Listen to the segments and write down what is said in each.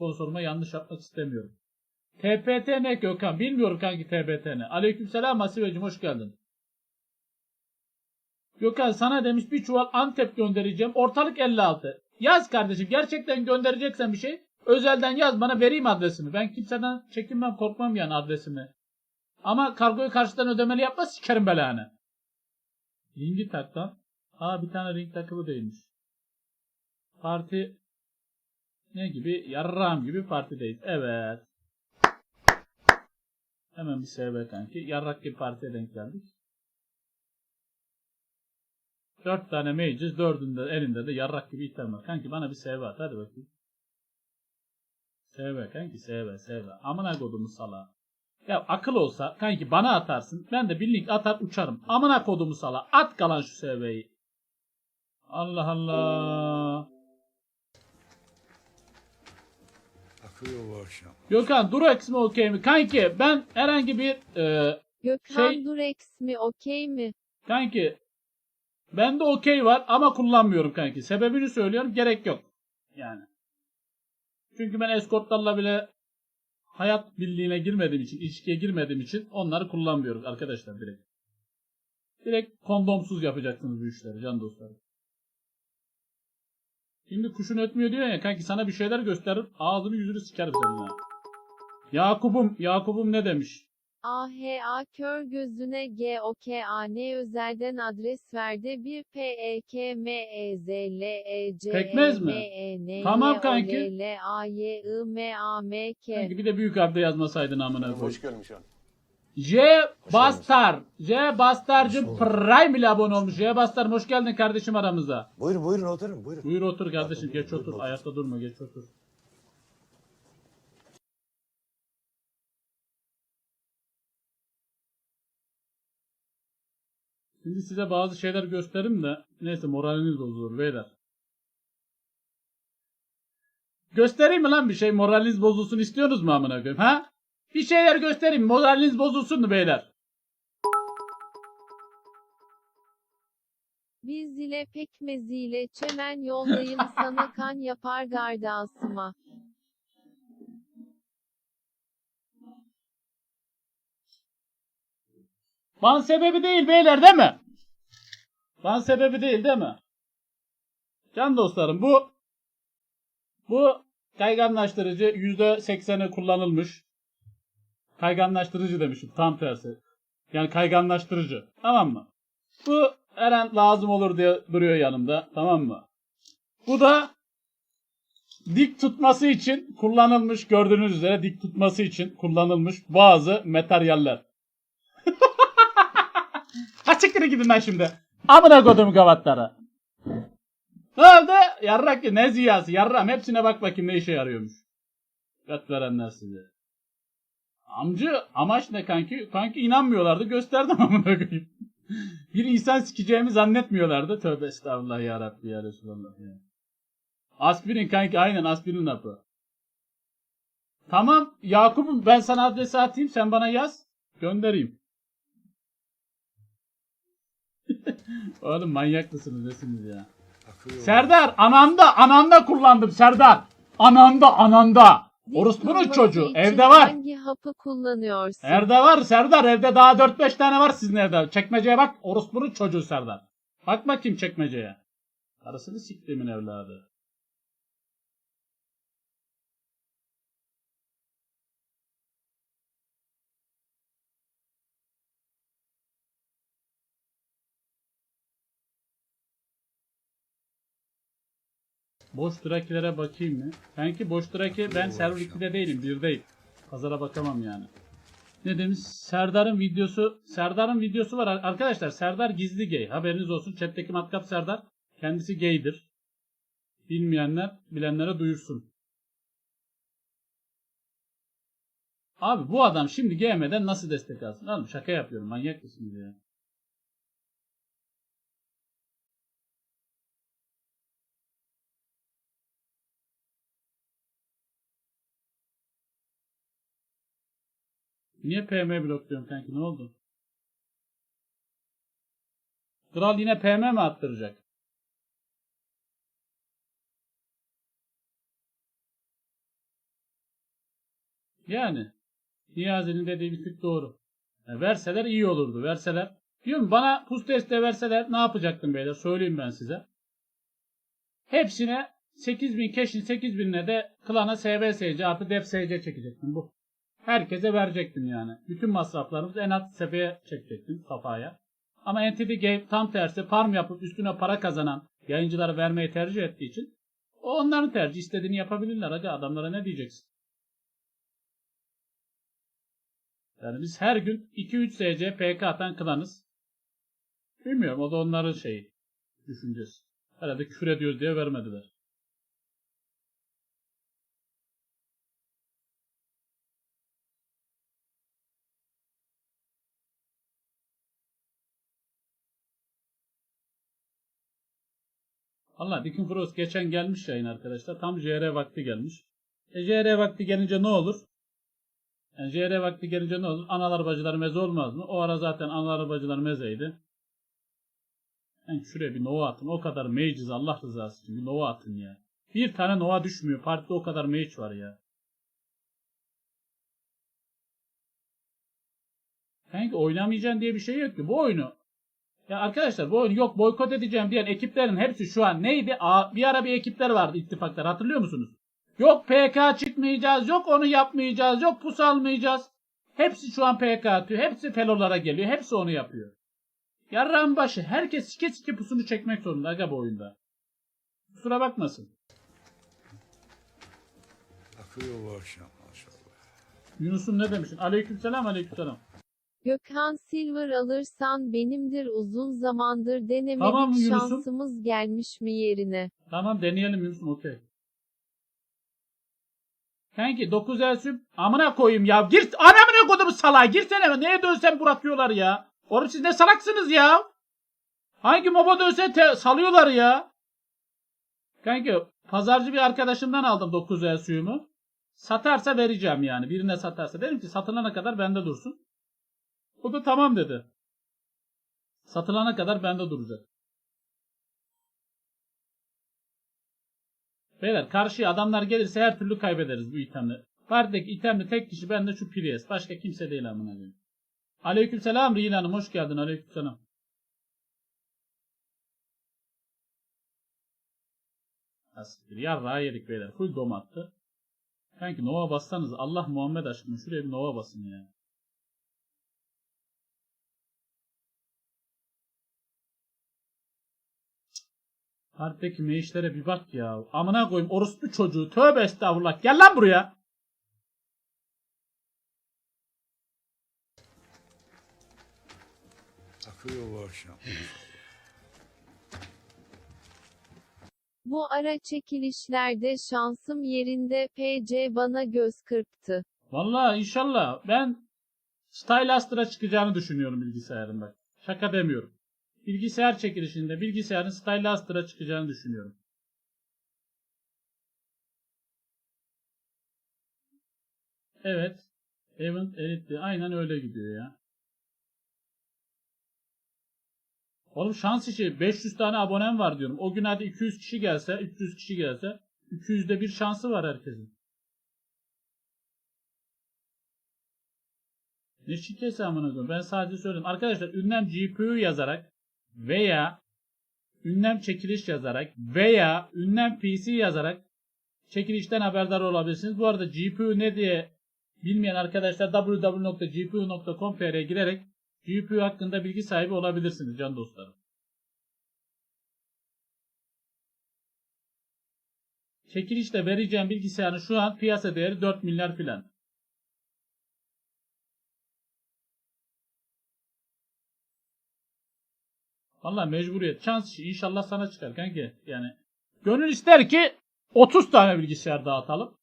sponsoruma yanlış yapmak istemiyorum. TPT ne Gökhan? Bilmiyorum kanki TPT ne. Aleykümselam Asiveciğim hoş geldin. Gökhan sana demiş bir çuval Antep göndereceğim. Ortalık 56. Yaz kardeşim. Gerçekten göndereceksen bir şey. Özelden yaz bana vereyim adresimi. Ben kimseden çekinmem korkmam yani adresimi. Ama kargoyu karşıdan ödemeli yapma sikerim belanı. Ringi tak lan. Aa bir tane ring takılı değilmiş. Parti ne gibi? Yarram gibi partideyiz. Evet. Hemen bir SV kanki. Yarrak gibi partiye denk geldik. Dört tane mages, dördünde elinde de yarrak gibi item var. Kanki bana bir SV at hadi bakayım. SV kanki SV SV. Amına kodumu sala. Ya akıl olsa kanki bana atarsın. Ben de bir link atar uçarım. Amına kodumu sala. At kalan şu SV'yi. Allah Allah. Akıyor bu akşam. Gökhan Durex mi okey mi? Kanki ben herhangi bir e, Gökhan Şey- Durex mi okey mi? kanki bende okey var ama kullanmıyorum kanki. Sebebini söylüyorum gerek yok. Yani. Çünkü ben eskortlarla bile hayat birliğine girmediğim için, ilişkiye girmediğim için onları kullanmıyorum arkadaşlar direkt. Direkt kondomsuz yapacaksınız bu işleri can dostlarım. Şimdi kuşun ötmüyor diyor ya kanki sana bir şeyler gösterir ağzını yüzünü sikerim senin ha. Yakup'um, Yakup'um ne demiş? AHA kör gözüne G OK A N özelden adres verdi bir P E K M E Z L E C Pekmez mi? M E N Tamam O kanki. L A Y I M A M K Kanki bir de büyük harfle yazmasaydın amına koyayım. Hoş gelmiş han. J Bastar. J Bastar'cım Prime ile abone olmuş. J Bastar'ım hoş geldin kardeşim aramıza. Buyurun buyurun oturun buyurun. Buyur otur kardeşim geç otur. Ayakta durma geç otur. Şimdi size bazı şeyler gösteririm de neyse moraliniz bozulur beyler. Göstereyim mi lan bir şey moraliniz bozulsun istiyorsunuz mu amına koyayım ha? Bir şeyler göstereyim moraliniz bozulsun mu beyler? Biz ile pekmeziyle çemen yollayın sana kan yapar gardasıma. Ban sebebi değil beyler değil mi? Ban sebebi değil değil mi? Can dostlarım bu bu kayganlaştırıcı %80'i kullanılmış. Kayganlaştırıcı demişim tam tersi. Yani kayganlaştırıcı. Tamam mı? Bu her an lazım olur diye duruyor yanımda. Tamam mı? Bu da dik tutması için kullanılmış gördüğünüz üzere dik tutması için kullanılmış bazı materyaller. Siktir gidin lan şimdi. Amına kodum gavatları. Ne oldu? Yarrak ne ziyası? Yarram hepsine bak bakayım ne işe yarıyormuş. Göt verenler size. Amcı amaç ne kanki? Kanki inanmıyorlardı gösterdim amına koyayım. Bir insan sikeceğimi zannetmiyorlardı. Tövbe estağfurullah ya Rabbi ya Resulallah ya. Aspirin kanki aynen aspirin hapı. Tamam Yakup'um ben sana adresi atayım sen bana yaz. Göndereyim. Oğlum manyak mısınız nesiniz ya? Akıyor Serdar ananda ananda kullandım Serdar. Ananda ananda. Orospu'nun çocuğu evde var. Hangi hapı kullanıyorsun? Evde var Serdar evde daha 4-5 tane var sizin evde. Çekmeceye bak orospunun çocuğu Serdar. Bak bakayım çekmeceye. Karısını siktimin evladı. Boş drakilere bakayım mı? Sanki boş draki ben server 2'de değilim 1'deyim. Pazara bakamam yani. Ne demiş? Serdar'ın videosu Serdar'ın videosu var arkadaşlar. Serdar gizli gay. Haberiniz olsun. Chat'teki matkap Serdar kendisi gaydir. Bilmeyenler bilenlere duyursun. Abi bu adam şimdi GM'den nasıl destek alsın? Oğlum şaka yapıyorum. Manyak mısınız ya? Niye PM blokluyorum kanki? Ne oldu? Kral yine PM mi attıracak? Yani Niyazi'nin dediği bir tık doğru. Ya verseler iyi olurdu. Verseler. Diyorum bana pus testi verseler ne yapacaktım beyler? Söyleyeyim ben size. Hepsine 8000 keşin 8000'ine de klana SVSC artı DevSC çekecektim bu. Herkese verecektim yani. Bütün masraflarımızı en alt seviyeye çekecektim safhaya. Ama Entity Game tam tersi farm yapıp üstüne para kazanan yayıncılara vermeyi tercih ettiği için o onların tercih istediğini yapabilirler. Aga adamlara ne diyeceksin? Yani biz her gün 2-3 SC PK atan klanız. Bilmiyorum o da onların şeyi. Düşüncesi. Herhalde küfür ediyoruz diye vermediler. Allah Dickon Frost geçen gelmiş yayın arkadaşlar. Tam JR vakti gelmiş. E JR vakti gelince ne olur? Yani JR vakti gelince ne olur? Analar bacılar meze olmaz mı? O ara zaten analar bacılar mezeydi. Yani şuraya bir Nova atın. O kadar mage'iz Allah rızası için. Bir Nova atın ya. Bir tane Nova düşmüyor. Partide o kadar mage var ya. Kanka oynamayacaksın diye bir şey yok ki. Bu oyunu ya arkadaşlar bu yok boykot edeceğim diyen ekiplerin hepsi şu an neydi? Aa, bir ara bir ekipler vardı ittifaklar hatırlıyor musunuz? Yok PK çıkmayacağız, yok onu yapmayacağız, yok pus almayacağız. Hepsi şu an PK atıyor. Hepsi felolara geliyor. Hepsi onu yapıyor. Yarrağın başı. Herkes sike sike pusunu çekmek zorunda aga bu oyunda. Kusura bakmasın. Akıyor bu akşam maşallah. Yunus'un ne demişsin? Aleykümselam aleykümselam. Gökhan Silver alırsan benimdir uzun zamandır denemedik Tamam Yunus'um. şansımız gelmiş mi yerine? Tamam deneyelim Yunus'um okey. Kanki 9 elsüm amına koyayım ya. Gir anamına kodumu salağa girsene. Neye dönsem bırakıyorlar ya. Oğlum siz ne salaksınız ya. Hangi moba dönse te- salıyorlar ya. Kanki pazarcı bir arkadaşımdan aldım 9 el suyumu. Satarsa vereceğim yani. Birine satarsa. Dedim ki satılana kadar bende dursun. O da tamam dedi. Satılana kadar bende duracak. Beyler karşıya adamlar gelirse her türlü kaybederiz bu itemle. Partideki itemli tek kişi bende şu Prius. Başka kimse değil amına koyayım. Aleykümselam Riyin Hanım hoş geldin aleykümselam. Asiktir yarrağı yedik beyler. Full dom attı. Kanki Nova bassanız Allah Muhammed aşkına şuraya bir Nova basın ya. Partideki meyişlere bir bak ya. Amına koyayım orospu çocuğu. Tövbe estağfurullah. Gel lan buraya. Akıyor bu akşam. Bu ara çekilişlerde şansım yerinde PC bana göz kırptı. Vallahi inşallah ben Styluster'a çıkacağını düşünüyorum bilgisayarın bak. Şaka demiyorum. Bilgisayar çekilişinde bilgisayarın Styluster'a çıkacağını düşünüyorum. Evet. Event Elite aynen öyle gidiyor ya. Oğlum şans işi 500 tane abonem var diyorum. O gün hadi 200 kişi gelse, 300 kişi gelse 200'de bir şansı var herkesin. Ne amına koyayım. Ben sadece söyleyeyim. Arkadaşlar ünlem GPU yazarak veya ünlem çekiliş yazarak veya ünlem PC yazarak çekilişten haberdar olabilirsiniz. Bu arada GPU ne diye bilmeyen arkadaşlar www.gpu.com.tr'ye girerek GPU hakkında bilgi sahibi olabilirsiniz can dostlarım. Çekilişte vereceğim bilgisayarın şu an piyasa değeri 4 milyar filan. Valla mecburiyet. Şans işi. İnşallah sana çıkar kanki. Yani gönül ister ki 30 tane bilgisayar dağıtalım.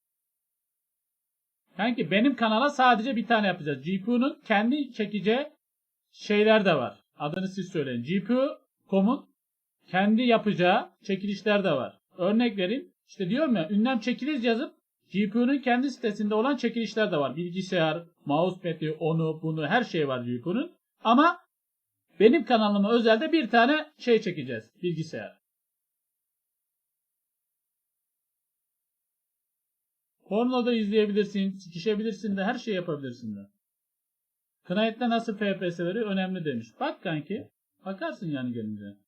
Kanki benim kanala sadece bir tane yapacağız. GPU'nun kendi çekeceği şeyler de var. Adını siz söyleyin. GPU.com'un kendi yapacağı çekilişler de var. Örnek vereyim. İşte diyorum ya ünlem çekiliş yazıp GPU'nun kendi sitesinde olan çekilişler de var. Bilgisayar, mousepad'i, onu, bunu her şey var GPU'nun. Ama benim kanalıma özelde bir tane şey çekeceğiz. Bilgisayar. Porno da izleyebilirsin, sikişebilirsin de her şey yapabilirsin de. Knight'ta nasıl FPS veriyor önemli demiş. Bak kanki. Bakarsın yani gelince.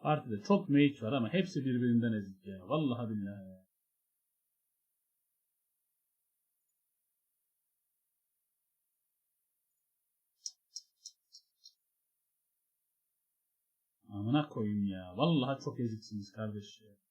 Partide çok mage var ama hepsi birbirinden ezik ya. Vallahi billahi ya. Amına koyayım ya. Vallahi çok eziksiniz kardeş ya.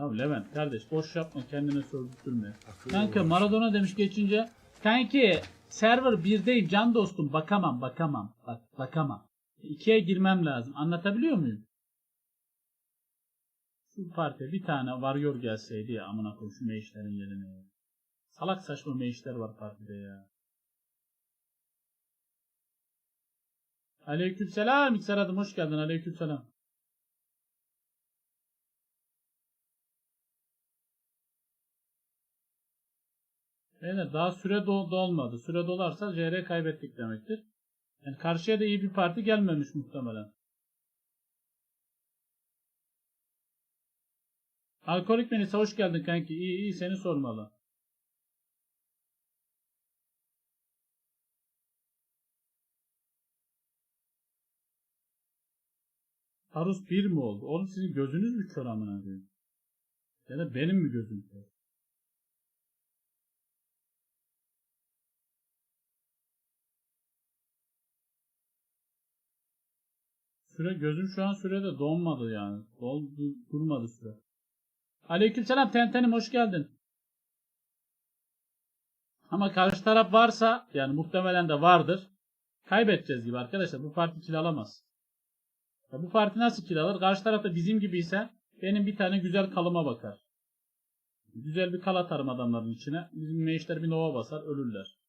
Ya Levent kardeş boş yapma kendine sövdürtme. Kanka Maradona demiş geçince. Kanki server 1'deyim can dostum bakamam bakamam. Bak bakamam. 2'ye girmem lazım. Anlatabiliyor muyum? Şu partiye bir tane varıyor gelseydi ya amına koyayım şu meyişlerin yerine. Salak saçma meyişler var partide ya. Aleykümselam İksar adım hoş geldin aleykümselam. Beyler daha süre do- dolmadı. Süre dolarsa CR kaybettik demektir. Yani karşıya da iyi bir parti gelmemiş muhtemelen. Alkolik Melisa hoş geldin kanki. İyi iyi seni sormalı. Harus 1 mi oldu? Oğlum sizin gözünüz mü kör amına koyayım? Ya da benim mi gözüm kör? Süre gözüm şu an sürede donmadı yani. Doldu, durmadı süre. Aleykümselam Tentenim hoş geldin. Ama karşı taraf varsa yani muhtemelen de vardır. Kaybedeceğiz gibi arkadaşlar. Bu parti kill alamaz. Ya bu parti nasıl kill alır? Karşı tarafta bizim gibi ise benim bir tane güzel kalıma bakar. Güzel bir kal atarım adamların içine. Bizim meşler bir nova basar ölürler.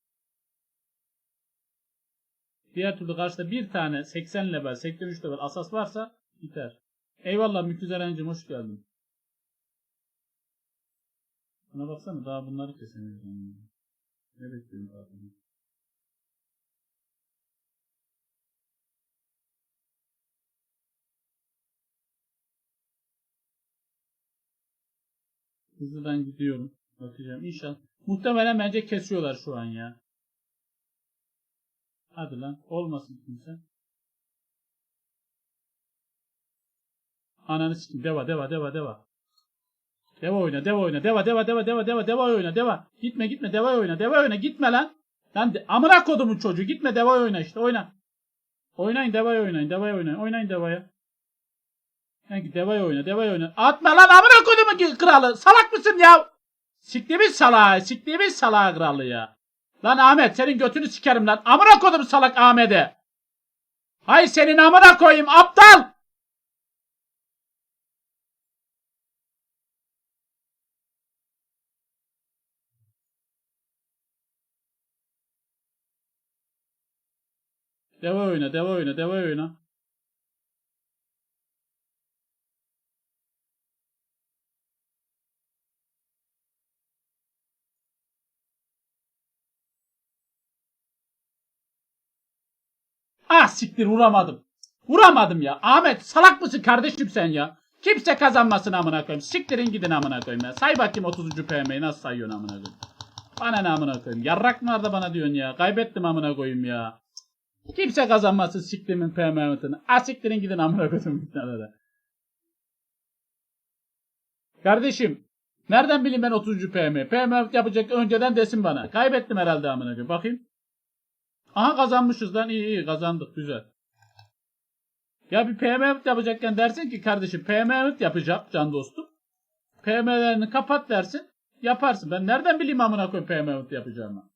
Diğer türlü karşıda bir tane 80 level, 83 level asas varsa biter. Eyvallah Müküzer Encim hoş geldin. Buna baksana daha bunları yani. Ne bekliyorum daha bunu? Hızlı ben gidiyorum. Bakacağım inşallah. Muhtemelen bence kesiyorlar şu an ya. Hadi lan. Olmasın kimse. Ananı sikim. Deva deva deva deva. Deva oyna deva oyna. Deva deva deva deva deva deva oyna deva. Gitme gitme deva oyna. Deva oyna gitme lan. Lan de, amına kodumun çocuğu. Gitme deva oyna işte oyna. Oynayın devaya oynayın. Devaya oynayın. Oynayın devaya. Sanki devaya oyna. Devaya oyna. Atma lan amına kodumun kralı. Salak mısın ya? Siktiğimiz salağı. Siktiğimiz salağı kralı ya. Lan Ahmet senin götünü sikerim lan. Amına kodum salak Ahmet'e. Hay senin amına koyayım aptal. Deva oyna, deva oyna, deva oyna. Ah siktir vuramadım. Vuramadım ya. Ahmet salak mısın kardeşim sen ya? Kimse kazanmasın amına koyayım. Siktirin gidin amına koyayım ya. Say bakayım 30. PM'yi nasıl sayıyorsun amına koyayım. Bana ne amına koyayım. Yarrak mı da bana diyorsun ya. Kaybettim amına koyayım ya. Kimse kazanmasın siktimin PM'ini. Ah siktirin gidin amına koyayım. Kardeşim. Nereden bileyim ben 30. PM? PM yapacak önceden desin bana. Kaybettim herhalde amına koyayım. Bakayım. Aha kazanmışız lan iyi iyi kazandık güzel. Ya bir PM yapacakken dersin ki kardeşim PM yapacağım can dostum. PM'lerini kapat dersin. Yaparsın. Ben nereden bileyim amına koyayım PM yapacağımı.